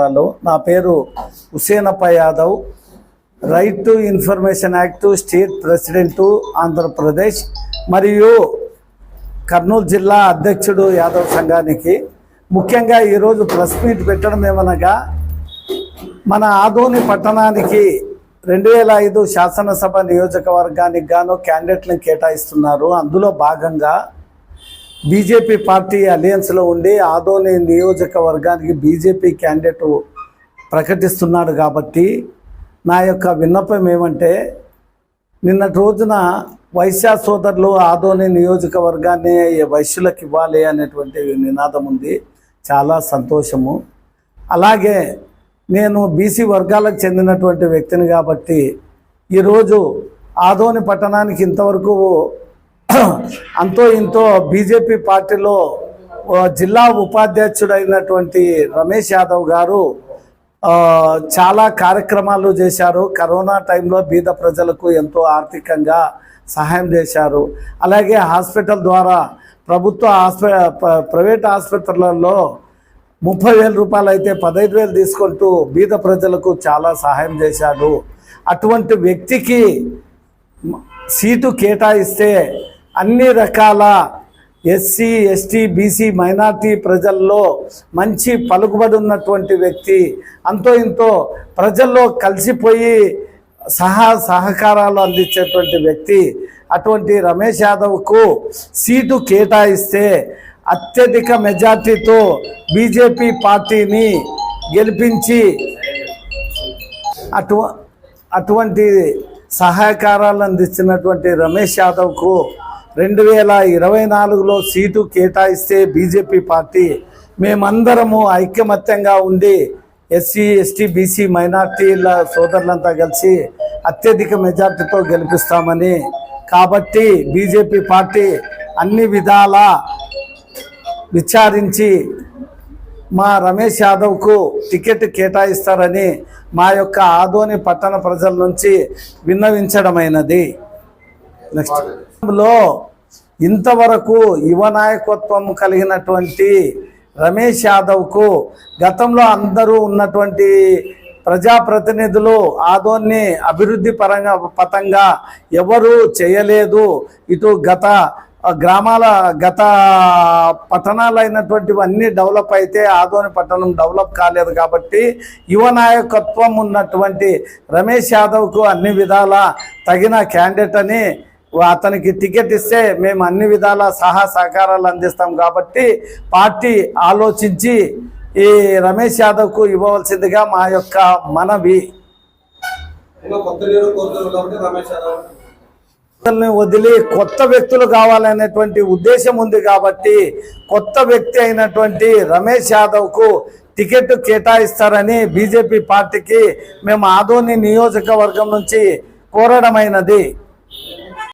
Hello నా పేరు Husenappa Yadav. Right to information act state president Andhra Pradesh మరియు కర్నూలు జిల్లా అధ్యక్షుడు యాదవ్ సంఘానికి. ముఖ్యంగా ఈరోజు ప్రెస్ మీట్ పెట్టడం ఏమనగా మన ఆదోని పట్టణానికి రెండు వేల ఐదు శాసనసభ నియోజకవర్గానికి గాను క్యాండిడేట్లను కేటాయిస్తున్నారు. అందులో భాగంగా బీజేపీ పార్టీ అలయన్స్లో ఉండి ఆదోని నియోజకవర్గానికి బీజేపీ క్యాండిడేట్ ప్రకటిస్తున్నాడు కాబట్టి నా యొక్క విన్నపం ఏమంటే నిన్నటి రోజున వైశ్య సోదరులు ఆదోని నియోజకవర్గాన్ని వైశ్యులకు ఇవ్వాలి అనేటువంటి నినాదం ఉంది. చాలా సంతోషము. అలాగే నేను బీసీ వర్గాలకు చెందినటువంటి వ్యక్తిని కాబట్టి ఈరోజు ఆదోని పట్టణానికి ఇంతవరకు అంతో ఇంతో బీజేపీ పార్టీలో జిల్లా ఉపాధ్యక్షుడైనటువంటి రమేష్ యాదవ్ గారు చాలా కార్యక్రమాలు చేశారు. కరోనా టైంలో బీద ప్రజలకు ఎంతో ఆర్థికంగా సహాయం చేశారు. అలాగే హాస్పిటల్ ద్వారా ప్రభుత్వ హాస్పి ప్రైవేట్ ఆసుపత్రులలో ముప్పై వేల రూపాయలు అయితే పదహైదు వేలు తీసుకుంటూ బీద ప్రజలకు చాలా సహాయం చేశాడు. అటువంటి వ్యక్తికి సీటు కేటాయిస్తే అన్ని రకాల ఎస్సీ ఎస్టీ బీసీ మైనార్టీ ప్రజల్లో మంచి పలుకుబడి ఉన్నటువంటి వ్యక్తి. అంతో ఇంతో ప్రజల్లో కలిసిపోయి సహా సహకారాలు అందించేటువంటి వ్యక్తి. అటువంటి రమేష్ యాదవ్కు సీటు కేటాయిస్తే అత్యధిక మెజార్టీతో బీజేపీ పార్టీని గెలిపించి అటు అటువంటి సహకారాలు అందిస్తున్నటువంటి రమేష్ యాదవ్కు రెండు వేల ఇరవై నాలుగులో సీటు కేటాయిస్తే బీజేపీ పార్టీ మేమందరము ఐకమత్యంగా ఉండి ఎస్సీ ఎస్టీ బీసీ మైనార్టీల సోదరులంతా కలిసి అత్యధిక మెజార్టీతో గెలిపిస్తామని. కాబట్టి బీజేపీ పార్టీ అన్ని విధాల విచారించి మా రమేష్ యాదవ్కు టికెట్ కేటాయిస్తారని మా యొక్క ఆదోని పట్టణ ప్రజల నుంచి విన్నవించడమైనది. నెక్స్ట్. లో ఇంతవరకు యువ నాయకత్వం కలిగినటువంటి రమేష్ యాదవ్కు గతంలో అందరూ ఉన్నటువంటి ప్రజాప్రతినిధులు ఆదోన్ని అభివృద్ధి పరంగా పతంగా ఎవరు చేయలేదు. ఇటు గత గ్రామాల గత పట్టణాలు డెవలప్ అయితే ఆదోని పట్టణం డెవలప్ కాలేదు కాబట్టి యువ నాయకత్వం ఉన్నటువంటి రమేష్ యాదవ్కు అన్ని విధాల తగిన క్యాండిడేట్ అని అతనికి టికెట్ ఇస్తే మేము అన్ని విధాల సహా సహకారాలు అందిస్తాం కాబట్టి పార్టీ ఆలోచించి ఈ రమేష్ యాదవ్కు ఇవ్వవలసిందిగా మా యొక్క మనవి. వదిలి కొత్త వ్యక్తులు కావాలనేటువంటి ఉద్దేశం ఉంది కాబట్టి కొత్త వ్యక్తి అయినటువంటి రమేష్ యాదవ్కు టికెట్ కేటాయిస్తారని బీజేపీ పార్టీకి మేము ఆదోని నియోజకవర్గం నుంచి కోరడమైనది.